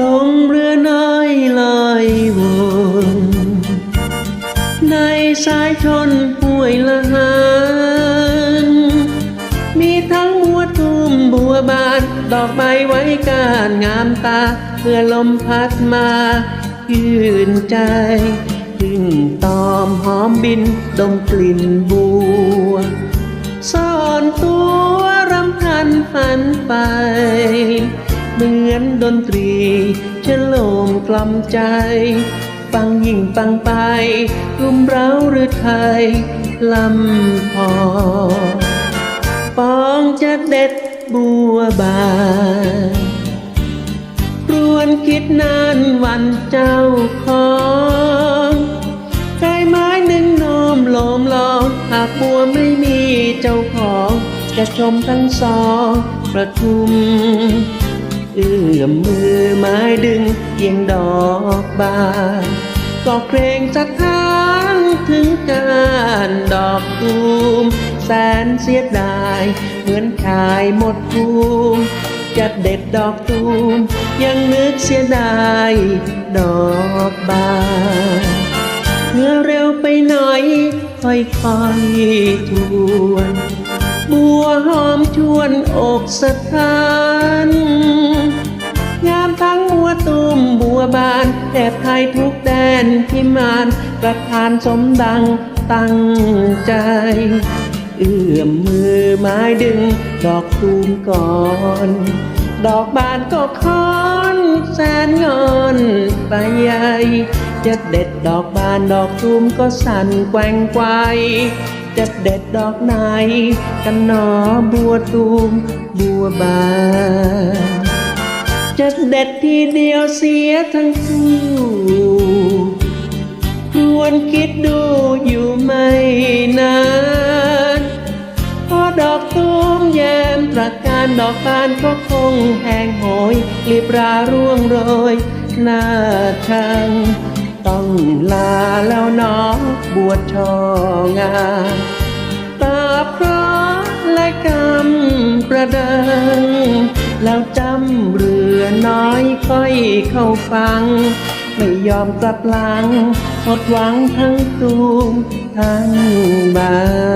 ลงเรือน้อยลอยวนในสายชนห้วยละหานมีทั้งมัวทุ่มบัวบาน ดอกไม้ไว้การงามตา เพื่อลมพัดมายื่นใจพึ่งตอมหอมบิน ดมกลิ่นบัวซ่อนตัวรำพันฝันไป เหมือนดนตรีฉโลมกล่อมใจฟังยิ่งฟังไปรุมเร้าหรือไทยลำพอปองจะเด็ดบัวบานรวนคิดนานวันเจ้าของใจไม้หนึ่งโนมโลมลองหากบัวไม่มีเจ้าของ จะชมทั้งสองประทุม เอื้อมมือไม้ดึงเพียงดอกบานก็เกรงสะท้านถึงการดอกตูม แสนเสียดาย เหมือนชายหมดภูมิจะเด็ดดอกตูม ยังนึกเสียดายดอกบานเมื่อเร็วไปหน่อย ค่อยๆทวนบัวหอมชวนอกสะท้าน ตูมบัวบานแถบไทยทุกแดนพิมานประทานสมดังตั้งใจ เอื้อมมือไม้ดึง ดอกตูมก่อน ดอกบานก็ค้อนแสนงอนไปใหญ่จะเด็ดดอกบานดอกตูมก็สั่นแกว่งไกวจะเด็ดดอกไหน กันหนอบัวตูมบัวบาน จะเด็ดทีเดียวเสียทั้งคู่ควรคิดดูอยู่ไม่นานเพราะดอกตูมแยมตระการดอกบานก็คงแห้งโหยรีบราร่วงโรยหน้าชังต้องลาแล้วน้องบวชชองานตาพราะและกำประดัง ค่อยเข้าฟัง ไม่ยอมกลับหลังหมดหวังทั้งตูมทั้งบาน